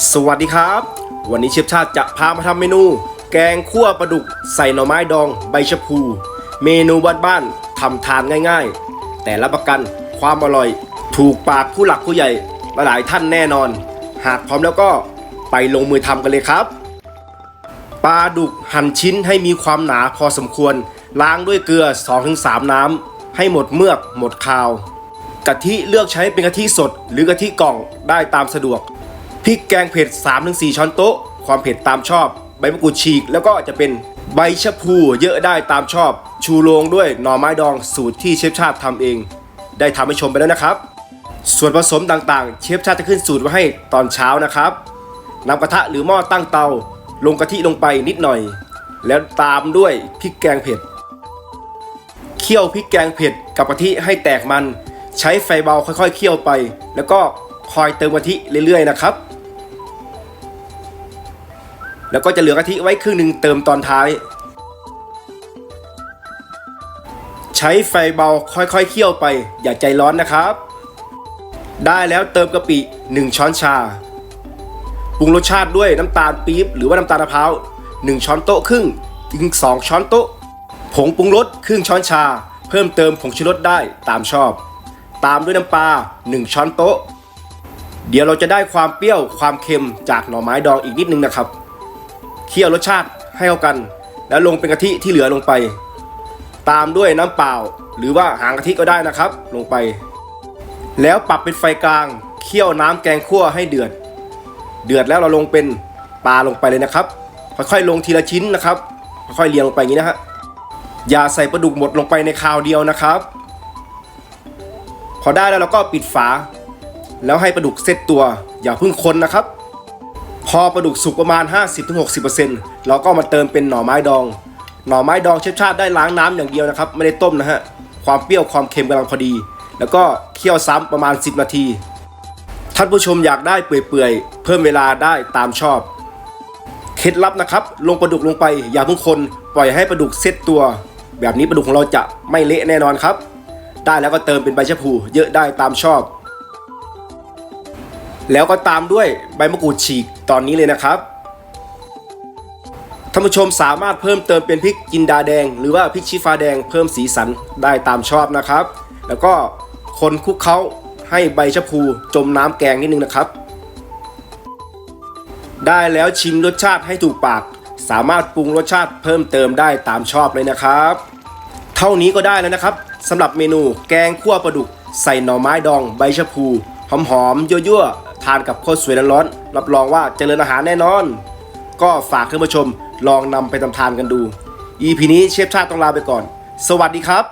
สวัสดีครับ วันนี้เชฟชาติจะพามาทำเมนู แกงคั่วปลาดุกใส่หน่อไม้ดองใบชะพู เมนูบ้านๆทำทานง่ายๆ แต่รับประกันความอร่อย ถูกปากผู้หลักผู้ใหญ่หลายท่านแน่นอน หากพร้อมแล้วก็ไปลงมือทำกันเลยครับปลาดุกหั่นชิ้นให้มีความหนาพอสมควร ล้างด้วยเกลือ 2-3 น้ำ ให้หมดเมือกหมดคาว กะทิเลือกใช้เป็นกะทิสดหรือกะทิกล่องได้ตามสะดวก พริกแกงเผ็ด 3-4 ช้อนโต๊ะ ความเผ็ดตามชอบ ใบมะกรูดฉีก แล้วก็จะเป็นใบชะพูเยอะได้ตามชอบ ชูโรงด้วยหน่อไม้ดองสูตรที่เชฟชาติทำเอง ได้ทำให้ชมไปแล้วนะครับ ส่วนผสมต่างๆ เชฟชาติจะขึ้นสูตรไว้ให้ตอนเช้านะครับนำกระทะหรือหม้อตั้งเตา ลงกะทิลงไปนิดหน่อย แล้วตามด้วยพริกแกงเผ็ดเคี่ยวพริกแกงเผ็ดกับกะทิให้แตกมัน ใช้ไฟเบาค่อยๆเคี่ยวไป แล้วก็ คอยเติมกะทิเรื่อยๆนะครับ แล้วก็จะเหลือกะทิไว้ครึ่งหนึ่งเติมตอนท้าย ใช้ไฟเบาค่อยๆเคี่ยวไป อย่าใจร้อนนะครับ ได้แล้วเติมกะปิ 1 ช้อนชาปรุงรสชาติด้วยน้ำตาลปี๊บหรือว่าน้ำตาลมะพร้าว1ช้อนโต๊ะครึ่งถึง 2 ช้อนโต๊ะ ผงปรุงรสครึ่งช้อนชา เพิ่มเติมผงชูรสได้ตามชอบ ตามด้วยน้ำปลา1ช้อนโต๊ะ เดี๋ยวเราจะได้ความเปรี้ยวความเค็มจากหน่อไม้ดองอีกนิดนึงนะครับ เคี่ยวรสชาติให้เข้ากัน แล้วลงเป็นกะทิที่เหลือลงไป ตามด้วยน้ำเปล่า หรือว่าหางกะทิก็ได้นะครับ ลงไป แล้วปรับเป็นไฟกลางเคี่ยวน้ำแกงคั่วให้เดือด เดือดแล้วเราลงเป็นปลาลงไปเลยนะครับ ค่อยๆลงทีละชิ้นนะครับ ค่อยๆเรียงลงไปอย่างนี้นะฮะอย่าใส่ปลาดุกหมดลงไปในคราวเดียวนะครับ พอได้แล้วเราก็ปิดฝา แล้วให้ปลาดุกเซตตัว อย่าเพิ่งคนนะครับ พอปลาดุกสุกประมาณ 50-60%เราก็มาเติมเป็นหน่อไม้ดอง หน่อไม้ดองเชฟชาติได้ล้างน้ำอย่างเดียวนะครับ ไม่ได้ต้มนะฮะความเปรี้ยวความเค็มกำลังพอดี แล้วก็เคี่ยวซ้ำประมาณ 10 นาทีท่านผู้ชมอยากได้เปื่อยๆ เพิ่มเวลาได้ตามชอบ เคล็ดลับนะครับ ลงปลาดุกลงไป อย่าเพิ่งคนปล่อยให้ปลาดุกเซตตัว แบบนี้ปลาดุกของเราจะไม่เละแน่นอนครับ ได้แล้วก็เติมเป็นใบชะพูเยอะได้ตามชอบ แล้วก็ตามด้วยใบมะกรูดฉีกตอนนี้เลยนะครับท่านผู้ชมสามารถเพิ่มเติมเป็นพริกจินดาแดง หรือว่าพริกชี้ฟ้าแดงเพิ่มสีสันได้ตามชอบนะครับ แล้วก็คนคลุกเคล้าให้ใบชะพูจมน้ำแกงนิดนึงนะครับ ได้แล้วชิมรสชาติให้ถูกปาก สามารถปรุงรสชาติเพิ่มเติมได้ตามชอบเลยนะครับ เท่านี้ก็ได้แล้วนะครับสำหรับเมนูแกงคั่วปลาดุก ใส่หน่อไม้ดองใบชะพูหอมๆยั่วๆ ทานกับข้าวสวยร้อนๆรับรองว่าเจริญอาหารแน่นอน ก็ฝากท่านผู้ชมลองนำไปทำทานกันดู EP นี้เชฟชาติต้องลาไปก่อน สวัสดีครับ